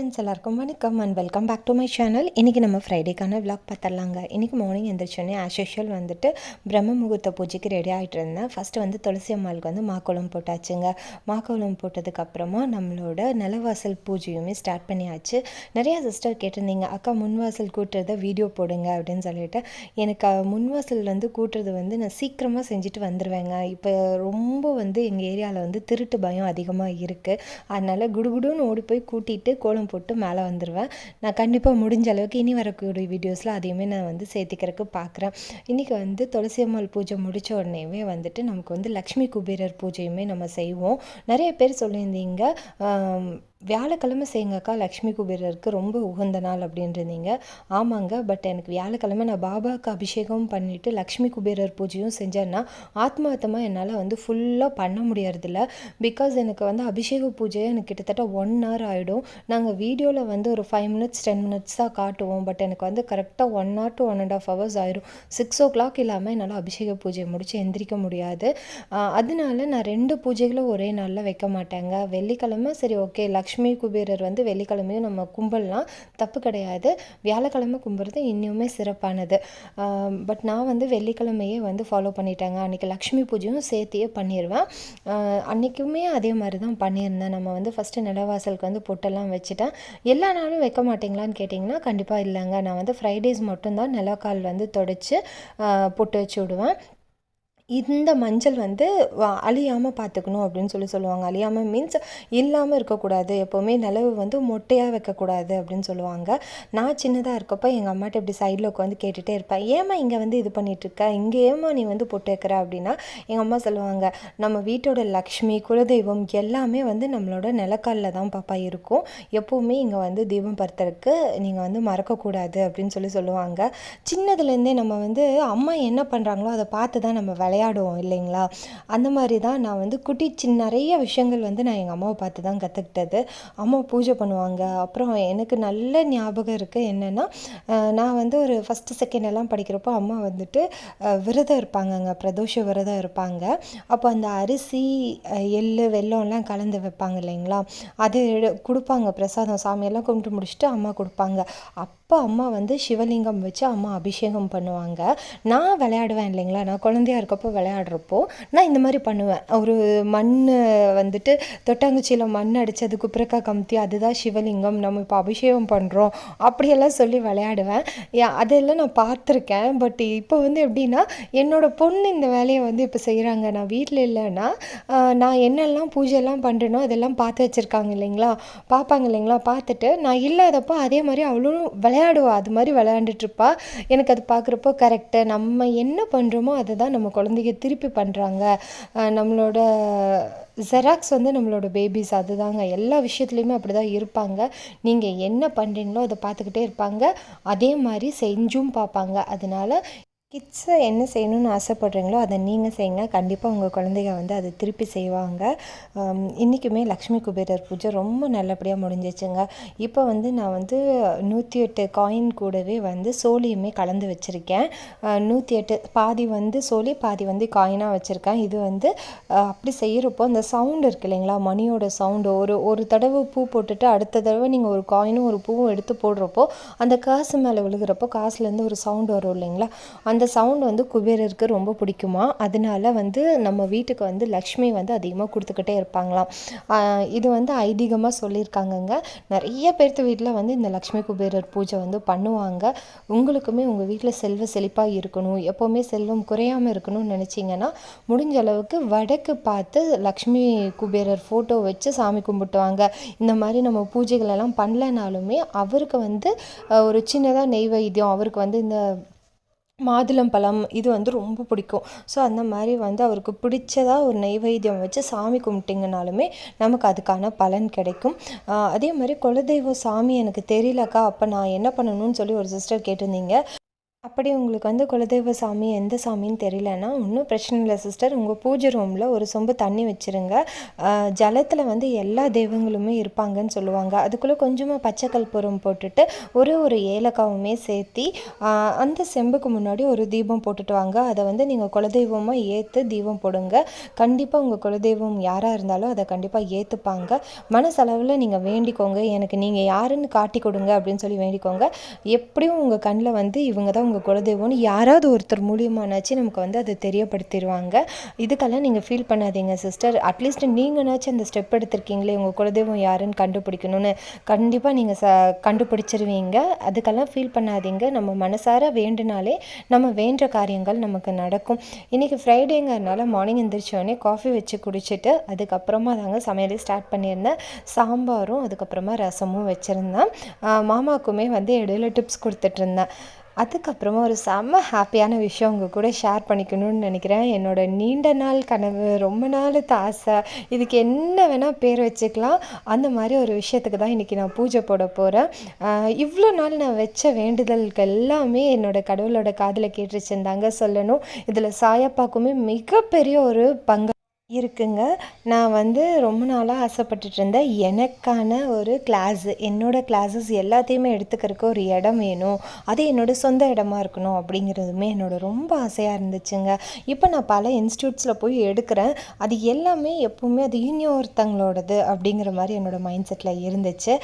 Friends எல்லாருக்கும் வணக்கம் and welcome back to my channel இன்றைக்கி நம்ம ஃப்ரைடேக்கான விளாக் பார்த்துடலாங்க. இன்றைக்கி மார்னிங் எந்திரிச்சோன்னே ஆஸ் யூஷுவல் வந்துட்டு பிரம்ம முகூர்த்த பூஜைக்கு ரெடி ஆகிட்டு இருந்தேன். ஃபஸ்ட்டு வந்து துளசி அம்மாளுக்கு வந்து மாக்கோளம் போட்டாச்சுங்க. மாக்கோளம் போட்டதுக்கப்புறமா நம்மளோட நிலவாசல் பூஜையுமே ஸ்டார்ட் பண்ணியாச்சு. நிறையா சிஸ்டர் கேட்டிருந்தீங்க அக்கா முன்வாசல் கூட்டுறத வீடியோ போடுங்க அப்படின்னு சொல்லிட்டு. எனக்கு முன்வாசல் வந்து கூட்டுறது வந்து நான் சீக்கிரமாக செஞ்சுட்டு வந்துடுவேங்க இப்போ ரொம்ப வந்து எங்கள் ஏரியாவில் வந்து திருட்டு பயம் அதிகமாக இருக்குது அதனால் குடுகுடுன்னு ஓடி போய் கூட்டிகிட்டு கோலம் போட்டு மேலே வந்துடுவேன் நான் கண்டிப்பாக முடிஞ்ச அளவுக்கு இனி வரக்கூடிய வீடியோஸில் அதையுமே நான் வந்து சேர்த்திக்கிறதுக்கு பார்க்குறேன். இன்றைக்கி வந்து துளசி அம்மாள் பூஜை முடித்த உடனேவே வந்துட்டு நமக்கு வந்து லக்ஷ்மி குபேரர் பூஜையுமே நம்ம செய்வோம். நிறைய பேர் சொல்லியிருந்தீங்க வியாழக்கிழமை செய்யுங்கக்கா லக்ஷ்மி குபேரருக்கு ரொம்ப உகந்த நாள் அப்படின்றீங்க ஆமாங்க பட் எனக்கு வியாழக்கிழமை நான் பாபாவுக்கு அபிஷேகம் பண்ணிவிட்டு லக்ஷ்மி குபேரர் பூஜையும் செஞ்சேன்னா ஆத்மார்த்தமாக என்னால் வந்து ஃபுல்லாக பண்ண முடியறதில்ல. பிகாஸ் எனக்கு வந்து அபிஷேக பூஜையை எனக்கு கிட்டத்தட்ட ஒன் ஹவர் ஆகிடும் நாங்கள் வீடியோவில் வந்து ஒரு ஃபைவ் மினிட்ஸ் டென் மினிட்ஸ் தான் காட்டுவோம். பட் எனக்கு வந்து கரெக்டாக one hour to one and half hours ஆயிரும். சிக்ஸ் ஓ கிளாக் இல்லாமல் என்னால் அபிஷேக பூஜையை முடிச்சு எந்திரிக்க முடியாது. அதனால நான் ரெண்டு பூஜைகளும் ஒரே நாளில் வைக்க மாட்டேங்க. வெள்ளிக்கிழமை சரி ஓகே லக்ஷ்மி லக்ஷ்மி குபேரர் வந்து வெள்ளிக்கிழமையும் நம்ம கும்பிடலாம். தப்பு கிடையாது. வியாழக்கிழமை கும்பிட்றது இன்னுமே சிறப்பானது. பட் நான் வந்து வெள்ளிக்கிழமையே வந்து ஃபாலோ பண்ணிட்டாங்க. அன்றைக்கி லக்ஷ்மி பூஜையும் சேர்த்தியே பண்ணிடுவேன் அன்றைக்குமே அதே மாதிரி தான் பண்ணியிருந்தேன். நம்ம வந்து ஃபஸ்ட்டு நிலவாசலுக்கு வந்து பொட்டெல்லாம் வச்சுட்டேன். எல்லா நாளும் வைக்க மாட்டிங்களான்னு கேட்டிங்கன்னா கண்டிப்பாக இல்லைங்க. நான் வந்து ஃப்ரைடேஸ் மட்டும்தான் நிலக்கால் வந்து தொடச்சி பொட்டு வச்சு விடுவேன். இந்த மஞ்சள் வந்து அழியாமல் பார்த்துக்கணும் அப்படின்னு சொல்லி சொல்லுவாங்க. அழியாமல் மீன்ஸ் இல்லாமல் இருக்கக்கூடாது. எப்போவுமே நிலவு வந்து மொட்டையாக வைக்கக்கூடாது அப்படின்னு சொல்லுவாங்க. நான் சின்னதாக இருக்கப்போ எங்கள் அம்மாட்ட இப்படி சைடில் உட்காந்து கேட்டுகிட்டே இருப்பேன். ஏம்மா இங்கே வந்து இது பண்ணிகிட்ருக்க இங்கே ஏம்மா நீ வந்து பொட்டு வைக்கிற? அப்படின்னா எங்கள் அம்மா சொல்லுவாங்க நம்ம வீட்டோட லக்ஷ்மி குலதெய்வம் எல்லாமே வந்து நம்மளோட நிலக்காலில் தான் பாப்பா இருக்கும். எப்போவுமே இங்கே வந்து தீபம் பருத்தருக்கு நீங்கள் வந்து மறக்கக்கூடாது அப்படின்னு சொல்லி சொல்லுவாங்க. சின்னதுலேருந்தே நம்ம வந்து அம்மா என்ன பண்ணுறாங்களோ அதை பார்த்து தான் நம்ம விளையாடுவோம் இல்லைங்களா? அந்த மாதிரி தான் நான் வந்து குட்டி சின்ன நிறைய விஷயங்கள் வந்து நான் எங்கள் அம்மாவை பார்த்து தான் கற்றுக்கிட்டது அம்மா பூஜை பண்ணுவாங்க. அப்புறம் எனக்கு நல்ல ஞாபகம் இருக்குது என்னென்னா நான் வந்து ஒரு ஃபஸ்ட்டு செகண்ட் எல்லாம் படிக்கிறப்போ அம்மா வந்துட்டு விரதம் இருப்பாங்கங்க. பிரதோஷ விரதம் இருப்பாங்க. அப்போ அந்த அரிசி எள் எள்ளு வெல்லம்லாம் கலந்து வைப்பாங்க இல்லைங்களா? அது கொடுப்பாங்க. பிரசாதம் சாமியெல்லாம் கும்பிட்டு முடிச்சுட்டு அம்மா கொடுப்பாங்க. அப்போ அம்மா வந்து சிவலிங்கம் வச்சு அம்மா அபிஷேகம் பண்ணுவாங்க. நான் விளையாடுவேன் இல்லைங்களா? நான் குழந்தையா இருக்கப்போ விளையாடுறப்போ நான் இந்த மாதிரி பண்ணுவேன். ஒரு மண் வந்துட்டு தொட்டாங்குச்சியில் மண் அடித்து அது குப்புறக்கா கமுத்தி அதுதான் சிவலிங்கம். நம்ம இப்போ அபிஷேகம் பண்ணுறோம் அப்படியெல்லாம் சொல்லி விளையாடுவேன். அதெல்லாம் நான் பார்த்துருக்கேன். பட் இப்போ வந்து எப்படின்னா என்னோடய பொண்ணு இந்த வேலையை வந்து இப்போ செய்கிறாங்க நான் வீட்டில் இல்லைன்னா நான் என்னெல்லாம் பூஜையெல்லாம் பண்ணுறேனோ அதெல்லாம் பார்த்து வச்சுருக்காங்க இல்லைங்களா? பார்ப்பாங்க இல்லைங்களா? பார்த்துட்டு நான் இல்லாதப்போ அதே மாதிரி அவளும் விளையாடுவா அது மாதிரி விளையாண்டுட்ருப்பா எனக்கு அது பார்க்குறப்போ கரெக்டு நம்ம என்ன பண்ணுறோமோ அதை தான் நம்ம குழந்தைங்க திருப்பி பண்ணுறாங்க நம்மளோட ஜெராக்ஸ் வந்து நம்மளோட பேபிஸ் அதுதாங்க. எல்லா விஷயத்துலையுமே அப்படி தான் இருப்பாங்க. நீங்கள் என்ன பண்ணுறீங்களோ அதை பார்த்துக்கிட்டே இருப்பாங்க. அதே மாதிரி செஞ்சும் பார்ப்பாங்க. அதனால கிட்ஸை என்ன செய்யணும்னு ஆசைப்படுறீங்களோ அதை நீங்கள் செய்யுங்க. கண்டிப்பாக உங்கள் குழந்தைங்க வந்து அதை திருப்பி செய்வாங்க. இன்றைக்குமே லக்ஷ்மி குபேரர் பூஜை ரொம்ப நல்லபடியாக முடிஞ்சிச்சுங்க. இப்போ வந்து நான் வந்து நூற்றி எட்டு காயின் கூடவே வந்து சோழியுமே கலந்து வச்சுருக்கேன். நூற்றி எட்டு பாதி வந்து சோழி பாதி வந்து காயினாக வச்சுருக்கேன். இது வந்து அப்படி செய்கிறப்போ அந்த சவுண்டு இருக்கு இல்லைங்களா? மணியோட சவுண்டு ஒரு ஒரு தடவை பூ போட்டுட்டு அடுத்த தடவை நீங்கள் ஒரு காயினும் ஒரு பூவும் எடுத்து போடுறப்போ அந்த காசு மேலே விழுகிறப்போ காசுலேருந்து ஒரு சவுண்ட் வரும் இல்லைங்களா? அந்த சவுண்ட் வந்து குபேரருக்கு ரொம்ப பிடிக்குமா? அதனால வந்து நம்ம வீட்டுக்கு வந்து லக்ஷ்மி வந்து அதிகமாக கொடுத்துக்கிட்டே இருப்பாங்களாம். இது வந்து ஐதீகமாக சொல்லியிருக்காங்கங்க. நிறைய பேர்த்து வீட்டில் வந்து இந்த லக்ஷ்மி குபேரர் பூஜை வந்து பண்ணுவாங்க. உங்களுக்குமே உங்கள் வீட்டில் செல்வ செழிப்பாக இருக்கணும். எப்போவுமே செல்வம் குறையாமல் இருக்கணும்னு நினச்சிங்கன்னா முடிஞ்ச அளவுக்கு வடக்கு பார்த்து லக்ஷ்மி குபேரர் ஃபோட்டோ வச்சு சாமி கும்பிட்டுவாங்க. இந்த மாதிரி நம்ம பூஜைகளெல்லாம் பண்ணலனாலுமே அவருக்கு வந்து ஒரு சின்னதாக நெய்வேத்தியம் அவருக்கு வந்து இந்த மாதுளம்பழம் இது வந்து ரொம்ப பிடிக்கும். ஸோ அந்த மாதிரி வந்து அவருக்கு பிடிச்சதாக ஒரு நெய்வேத்தியம் வச்சு சாமி கும்பிட்டிங்கனாலுமே நமக்கு அதுக்கான பலன் கிடைக்கும். அதே மாதிரி குலதெய்வம் சாமி எனக்கு தெரியலக்கா அப்போ நான் என்ன பண்ணணும்னு சொல்லி ஒரு சிஸ்டர் கேட்டிருந்தீங்க. அப்படி உங்களுக்கு வந்து குலதெய்வ சாமி எந்த சாமின்னு தெரியலன்னா ஒன்றும் பிரச்சனை இல்லை சிஸ்டர் உங்கள் பூஜை ரூமில் ஒரு சொம்பு தண்ணி வச்சுருங்க. ஜலத்தில் வந்து எல்லா தெய்வங்களுமே இருப்பாங்கன்னு சொல்லுவாங்க. அதுக்குள்ளே கொஞ்சமாக பச்சை கற்பூரம் போட்டுட்டு ஒரு ஒரு ஏலக்காவுமே சேர்த்தி அந்த செம்புக்கு முன்னாடி ஒரு தீபம் போட்டுட்டு வாங்க. அதை வந்து நீங்கள் குலதெய்வமாக ஏற்று தீபம் போடுங்க. கண்டிப்பாக உங்கள் குலதெய்வம் யாராக இருந்தாலும் அதை கண்டிப்பாக ஏற்றுப்பாங்க மனசளவில் நீங்கள் வேண்டிக்கோங்க. எனக்கு நீங்கள் யாருன்னு காட்டி கொடுங்க அப்படின்னு சொல்லி வேண்டிக்கோங்க. எப்படியும் உங்கள் கண்ணில் வந்து இவங்க தான் உங்கள் குலதெய்வம்னு யாராவது ஒருத்தர் மூலியமானாச்சு நமக்கு வந்து அதை தெரியப்படுத்திடுவாங்க. இதுக்கெல்லாம் நீங்கள் ஃபீல் பண்ணாதீங்க சிஸ்டர் அட்லீஸ்ட் நீங்களாச்சும் அந்த ஸ்டெப் எடுத்திருக்கீங்களே உங்கள் குலதெய்வம் யாருன்னு கண்டுபிடிக்கணும்னு. கண்டிப்பாக நீங்கள் ச கண்டுபிடிச்சிருவீங்க. அதுக்கெல்லாம் ஃபீல் பண்ணாதீங்க. நம்ம மனசார வேண்டுனாலே நம்ம வேண்ட காரியங்கள் நமக்கு நடக்கும். இன்றைக்கி ஃப்ரைடேங்கிறதுனால மார்னிங் எந்திரிச்சோடனே காஃபி வச்சு குடிச்சிட்டு அதுக்கப்புறமா தாங்க சமையலே ஸ்டார்ட் பண்ணியிருந்தேன். சாம்பாரும் அதுக்கப்புறமா ரசமும் வச்சுருந்தேன். மாமாவுக்குமே வந்து இடையில டிப்ஸ் கொடுத்துட்ருந்தேன் அதுக்கப்புறமா ஒரு செம்ம ஹாப்பியான விஷயம் உங்கள் கூட ஷேர் பண்ணிக்கணும்னு நினைக்கிறேன். என்னோடய நீண்ட நாள் கனவு ரொம்ப நாள் ஆசை இதுக்கு என்ன வேணால் பேர் வச்சுக்கலாம். அந்த மாதிரி ஒரு விஷயத்துக்கு தான் இன்றைக்கி நான் பூஜை போட போகிறேன் இவ்வளோ நாள் நான் வச்ச வேண்டுதல்கள் எல்லாமே என்னோடய கடவுளோட காதில் கேட்டுருச்சுருந்தாங்க சொல்லணும். இதில் சாயப்பாக்குமே மிகப்பெரிய ஒரு பங்கு இருக்குங்க. நான் வந்து ரொம்ப நாளாக ஆசைப்பட்டுட்டு இருந்தேன் எனக்கான ஒரு கிளாஸு என்னோடய கிளாஸஸ் எல்லாத்தையுமே எடுத்துக்கிறதுக்கு ஒரு இடம் வேணும். அது என்னோடய சொந்த இடமா இருக்கணும் அப்படிங்கிறதுமே என்னோடய ரொம்ப ஆசையாக இருந்துச்சுங்க. இப்போ நான் பல இன்ஸ்டியூட்ஸில் போய் எடுக்கிறேன். அது எல்லாமே எப்போவுமே அது இன்னொருத்தங்களோடது அப்படிங்கிற மாதிரி என்னோடய மைண்ட் செட்டில் இருந்துச்சு.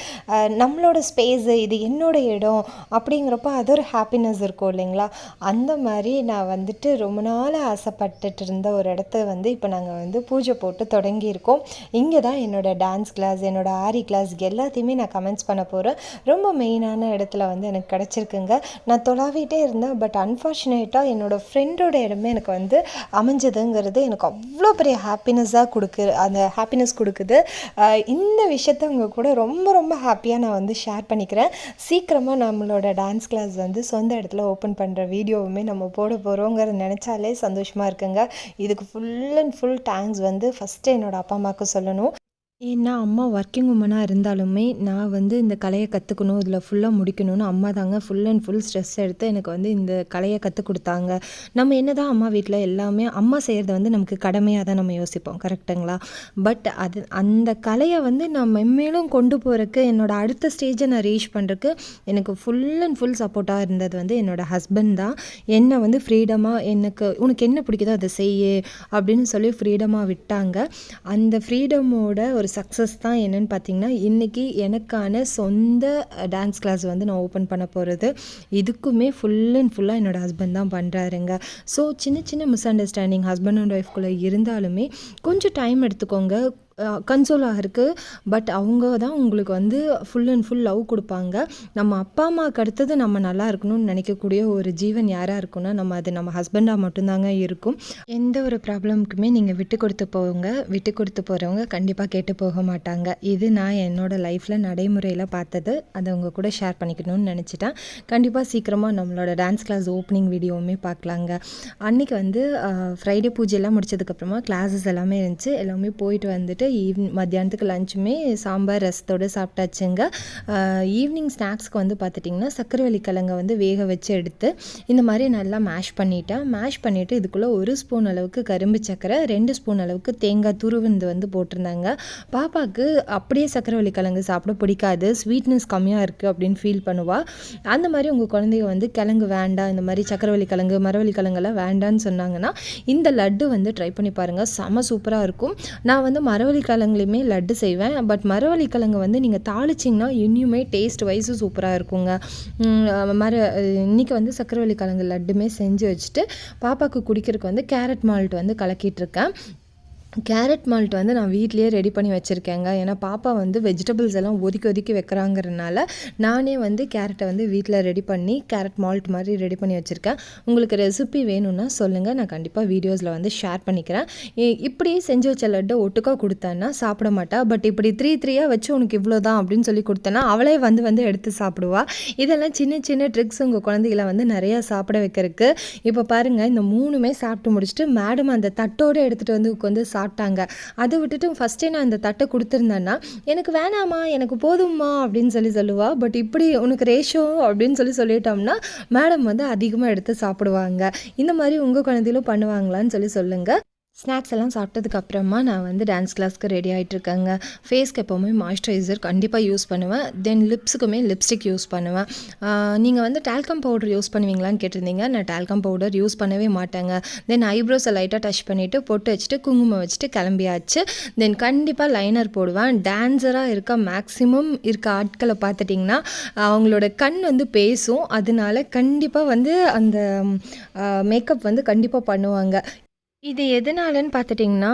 நம்மளோட ஸ்பேஸு இது என்னோடய இடம் அப்படிங்கிறப்ப அது ஒரு ஹாப்பினஸ் இருக்கும் இல்லைங்களா? அந்த மாதிரி நான் வந்துட்டு ரொம்ப நாள் ஆசைப்பட்டுட்டு இருந்த ஒரு இடத்த வந்து இப்போ நாங்கள் வந்து வந்து பூஜை போட்டு தொடங்கியிருக்கோம். இங்கே தான் என்னோடய டான்ஸ் கிளாஸ் என்னோடய ஆரி கிளாஸ் எல்லாத்தையுமே நான் கமெண்ட்ஸ் பண்ண போகிறேன் ரொம்ப மெயினான இடத்துல வந்து எனக்கு கிடச்சிருக்குங்க. நான் தொலாவிட்டே இருந்தேன் பட் அன்ஃபார்ச்சுனேட்டாக என்னோடய ஃப்ரெண்டோட இடமே எனக்கு வந்து அமைஞ்சதுங்கிறது எனக்கு அவ்வளோ பெரிய ஹாப்பினஸ்ஸாக கொடுக்கு அந்த ஹாப்பினஸ் கொடுக்குது. இந்த விஷயத்த உங்கள் கூட ரொம்ப ரொம்ப ஹாப்பியாக நான் வந்து ஷேர் பண்ணிக்கிறேன். சீக்கிரமாக நம்மளோட டான்ஸ் கிளாஸ் வந்து சொந்த இடத்துல ஓப்பன் பண்ணுற வீடியோவுமே நம்ம போட போகிறோங்கிறத நினச்சாலே சந்தோஷமாக இருக்குங்க. இதுக்கு full and full tank thanks வந்து ஃபஸ்ட்டு என்னோடய அப்பா அம்மாவுக்கு சொல்லணும். ஏன்னா அம்மா ஒர்க்கிங் உமனாக இருந்தாலுமே நான் வந்து இந்த கலையை கற்றுக்கணும் இதில் ஃபுல்லாக முடிக்கணும்னு அம்மா தாங்க ஃபுல் அண்ட் ஃபுல் ஸ்ட்ரெஸ் எடுத்து எனக்கு வந்து இந்த கலையை கற்றுக் கொடுத்தாங்க. நம்ம என்ன தான் அம்மா வீட்டில் எல்லாமே அம்மா செய்கிறத வந்து நமக்கு கடமையாக தான் நம்ம யோசிப்போம் கரெக்டுங்களா பட் அது அந்த கலையை வந்து நான் மென்மேலும் கொண்டு போகிறக்கு என்னோடய அடுத்த ஸ்டேஜை நான் ரீச் பண்ணுறதுக்கு எனக்கு ஃபுல் அண்ட் ஃபுல் சப்போர்ட்டாக இருந்தது வந்து என்னோடய ஹஸ்பண்ட் தான். என்னை வந்து ஃப்ரீடமாக எனக்கு உனக்கு என்ன பிடிக்குதோ அதை செய்ய அப்படின்னு சொல்லி ஃப்ரீடமாக விட்டாங்க. அந்த ஃப்ரீடமோட ஒரு ஒரு சக்ஸஸ் தான் என்னென்னு பார்த்தீங்கன்னா இன்றைக்கி எனக்கான சொந்த டான்ஸ் கிளாஸ் வந்து நான் ஓப்பன் பண்ண போகிறது இதுக்குமே ஃபுல் அண்ட் ஃபுல்லாக என்னோடய ஹஸ்பண்ட் தான் பண்ணுறாருங்க ஸோ சின்ன சின்ன மிஸ் அண்டர்ஸ்டாண்டிங் ஹஸ்பண்ட் அண்ட் ஒய்ஃப்குள்ளே இருந்தாலுமே கொஞ்சம் டைம் எடுத்துக்கோங்க. கன்சோல் ஆகிருக்கு பட் அவங்க தான் உங்களுக்கு வந்து ஃபுல் அண்ட் ஃபுல் லவ் கொடுப்பாங்க. நம்ம அப்பா அம்மாவுக்கு அடுத்தது நம்ம நல்லா இருக்கணும்னு நினைக்கக்கூடிய ஒரு ஜீவன் யாராக இருக்குன்னா நம்ம அது நம்ம ஹஸ்பண்டாக மட்டும்தாங்க இருக்கும். எந்த ஒரு ப்ராப்ளமுக்குமே நீங்கள் விட்டு கொடுத்து போவங்க. விட்டு கொடுத்து போகிறவங்க கண்டிப்பாக கேட்டு போக மாட்டாங்க. இது நான் என்னோடய லைஃப்பில் நடைமுறையில் பார்த்தது. அதை உங்கள் கூட ஷேர் பண்ணிக்கணும்னு நினச்சிட்டேன். கண்டிப்பாக சீக்கிரமாக நம்மளோட டான்ஸ் கிளாஸ் ஓப்பனிங் வீடியோவுமே பார்க்கலாங்க. அன்றைக்கி வந்து ஃப்ரைடே பூஜையெல்லாம் முடிச்சதுக்கப்புறமா கிளாஸஸ் எல்லாமே இருந்துச்சு. எல்லாமே போயிட்டு வந்துட்டு ஈவினிங் மத்தியானத்துக்கு லஞ்சுமே சாம்பார் ரசத்தோடு சாப்பிட்டாச்சுங்க. ஈவினிங் ஸ்நாக்ஸ்க்கு வந்து பார்த்துட்டிங்கன்னா சக்கரவள்ளி கிழங்க வந்து வேக வச்சு எடுத்து இந்த மாதிரி நல்லா மேஷ் பண்ணிவிட்டேன் மேஷ் பண்ணிவிட்டு இதுக்குள்ளே ஒரு ஸ்பூன் அளவுக்கு கரும்பு சக்கரை ரெண்டு ஸ்பூன் அளவுக்கு தேங்காய் துருவிந்து வந்து போட்டிருந்தாங்க. பாப்பாவுக்கு அப்படியே சக்கரவள்ளி கிழங்கு சாப்பிட பிடிக்காது. ஸ்வீட்னஸ் கம்மியாக இருக்குது அப்படின்னு ஃபீல் பண்ணுவாள் அந்த மாதிரி உங்கள் குழந்தைங்க வந்து கிழங்கு வேண்டாம் இந்த மாதிரி சக்கரவள்ளி கிழங்கு மரவள்ளி கிழங்கெல்லாம் வேண்டான்னு சொன்னாங்கன்னா இந்த லட்டு வந்து ட்ரை பண்ணி பாருங்கள் செம சூப்பராக இருக்கும். நான் வந்து மரவள்ளி மரவள்ளிக்கிழங்குலையுமே லட்டு செய்வேன். பட் மரவள்ளிக்கிழங்கு வந்து நீங்கள் தாளிச்சிங்கன்னா இன்னுமே டேஸ்ட் வைஸும் சூப்பராக இருக்குங்க. மர இன்றைக்கி வந்து சக்கரவள்ளி கிழங்கு லட்டுமே செஞ்சு வச்சுட்டு பாப்பாவுக்கு குடிக்கிறதுக்கு வந்து கேரட் மால்ட் வந்து கலக்கிட்டுருக்கேன் கேரட் மால்ட் வந்து நான் வீட்லேயே ரெடி பண்ணி வச்சுருக்கேங்க. ஏன்னா பாப்பா வந்து வெஜிடபிள்ஸ் எல்லாம் ஒதுக்கி ஒதுக்கி வைக்கிறாங்கிறனால நானே வந்து கேரட்டை வந்து வீட்டில் ரெடி பண்ணி கேரட் மால்ட் மாதிரி ரெடி பண்ணி வச்சுருக்கேன். உங்களுக்கு ரெசிபி வேணும்னா சொல்லுங்கள் நான் கண்டிப்பாக வீடியோஸில் வந்து ஷேர் பண்ணிக்கிறேன். இப்படியே செஞ்சு வச்ச லட்டை ஒட்டுக்கா கொடுத்தேன்னா சாப்பிட மாட்டா. பட் இப்படி த்ரீ த்ரீயாக வச்சு உனக்கு இவ்வளோ தான் அப்படின்னு சொல்லி கொடுத்தேன்னா அவளே வந்து வந்து எடுத்து சாப்பிடுவா. இதெல்லாம் சின்ன சின்ன ட்ரிக்ஸ் உங்கள் குழந்தைகளை வந்து நிறையா சாப்பிட வைக்கிறதுக்கு. இப்போ பாருங்கள் இந்த மூணுமே சாப்பிட்டு முடிச்சுட்டு மேடம் அந்த தட்டோடு எடுத்துகிட்டு வந்து உட்காந்து சாப்பிட்டு சாப்பிட்டாங்க அதை விட்டுட்டு ஃபஸ்ட்டே நான் இந்த தட்டை கொடுத்துருந்தேன்னா எனக்கு வேணாம்மா எனக்கு போதும்மா அப்படின்னு சொல்லி சொல்லுவா. பட் இப்படி உனக்கு ரேஷோ அப்படின்னு சொல்லி சொல்லிட்டோம்னா மேடம் வந்து அதிகமாக எடுத்து சாப்பிடுவாங்க. இந்த மாதிரி உங்கள் குழந்தையிலும் பண்ணுவாங்களான்னு சொல்லி சொல்லுங்கள் ஸ்நாக்ஸ் எல்லாம் சாப்பிட்டதுக்கு அப்புறமா நான் வந்து டான்ஸ் கிளாஸ்க்கு ரெடி ஆகிட்டு இருக்கேங்க ஃபேஸ்க்கு எப்போவுமே மாய்ஸ்சரைசர் கண்டிப்பாக யூஸ் பண்ணுவேன். தென் லிப்ஸுக்குமே லிப்ஸ்டிக் யூஸ் பண்ணுவேன். நீங்கள் வந்து டால்கம் பவுடர் யூஸ் பண்ணுவீங்களான்னு கேட்டிருந்தீங்க. நான் டால்கம் பவுடர் யூஸ் பண்ணவே மாட்டேங்க. தென் ஐப்ரோஸை லைட்டாக டச் பண்ணிவிட்டு பொட்டு வச்சுட்டு குங்குமம் வச்சுட்டு கிளம்பியாச்சு. தென் கண்டிப்பாக லைனர் போடுவேன். டான்ஸராக இருக்க மேக்ஸிமம் இருக்க ஆட்களை பார்த்துட்டிங்கன்னா அவங்களோட கண் வந்து பேசும். அதனால கண்டிப்பாக வந்து அந்த மேக்கப் வந்து கண்டிப்பாக பண்ணுவாங்க. இது எதனாலன்னு பார்த்துட்டிங்கன்னா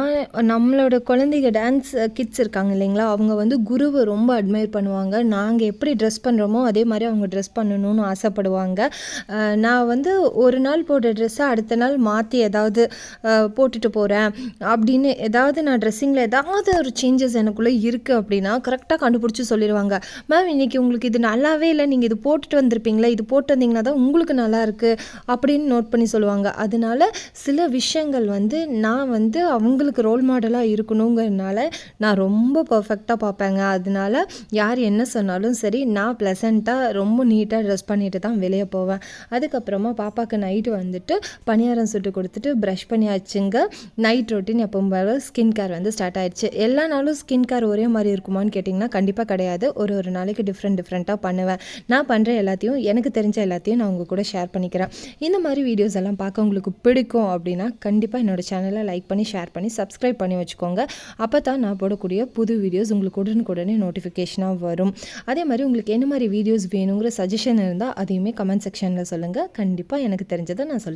நம்மளோட குழந்தைங்க டான்ஸ் கிட்ஸ் இருக்காங்க இல்லைங்களா? அவங்க வந்து குருவை ரொம்ப அட்மையர் பண்ணுவாங்க. நாங்கள் எப்படி ட்ரெஸ் பண்ணுறோமோ அதே மாதிரி அவங்க ட்ரெஸ் பண்ணணும்னு ஆசைப்படுவாங்க. நான் வந்து ஒரு நாள் போடுற ட்ரெஸ்ஸை அடுத்த நாள் மாற்றி ஏதாவது போட்டுட்டு போகிறேன் அப்படின்னு ஏதாவது நான் ட்ரெஸ்ஸிங்கில் ஏதாவது ஒரு சேஞ்சஸ் எனக்குள்ளே இருக்குது அப்படின்னா கரெக்டாக கண்டுபிடிச்சி சொல்லிடுவாங்க. மேம் இன்னைக்கு உங்களுக்கு இது நல்லாவே இல்லை. நீங்கள் இது போட்டுட்டு வந்திருப்பீங்களா? இது போட்டு வந்தீங்கன்னா தான் உங்களுக்கு நல்லா இருக்குது அப்படின்னு நோட் பண்ணி சொல்லுவாங்க. அதனால சில விஷயங்கள் வந்து வந்து நான் வந்து அவங்களுக்கு ரோல் மாடலாக இருக்கணுங்கிறதுனால நான் ரொம்ப பர்ஃபெக்டாக பார்ப்பேங்க. அதனால யார் என்ன சொன்னாலும் சரி நான் ப்ளசண்ட்டாக ரொம்ப நீட்டாக ட்ரெஸ் பண்ணிட்டு தான் வெளியே போவேன். அதுக்கப்புறமா பாப்பாவுக்கு நைட்டு வந்துட்டு பணியாரம் சுட்டு கொடுத்துட்டு ப்ரஷ் பண்ணியாச்சுங்க. நைட் ரொட்டீன் எப்பவும் போல ஸ்கின் கேர் வந்து ஸ்டார்ட் ஆயிடுச்சு. எல்லா நாளும் ஸ்கின் கேர் ஒரே மாதிரி இருக்குமான்னு கேட்டிங்கன்னா கண்டிப்பாக கிடையாது. ஒரு ஒரு நாளைக்கு டிஃப்ரெண்ட் டிஃப்ரெண்ட்டாக பண்ணுவேன். நான் பண்ணுற எல்லாத்தையும் எனக்கு தெரிஞ்ச எல்லாத்தையும் நான் உங்கள் கூட ஷேர் பண்ணிக்கிறேன். இந்த மாதிரி வீடியோஸ் எல்லாம் பார்க்க உங்களுக்கு பிடிக்கும் அப்படின்னா கண்டிப்பாக என்னோட சேனலை லைக் பண்ணி ஷேர் பண்ணி சப்ஸ்கிரைப் பண்ணி வச்சுக்கோங்க. அப்போ தான் நான் போடக்கூடிய புது வீடியோஸ் உங்களுக்கு உடனுக்குடனே நோட்டிஃபிகேஷனாக வரும். அதே மாதிரி உங்களுக்கு என்ன மாதிரி வீடியோஸ் வேணுங்கிற சஜஷன் இருந்தால் அதையுமே கமெண்ட் செக்ஷனில் சொல்லுங்கள் கண்டிப்பாக எனக்கு தெரிஞ்சதை நான் சொல்லி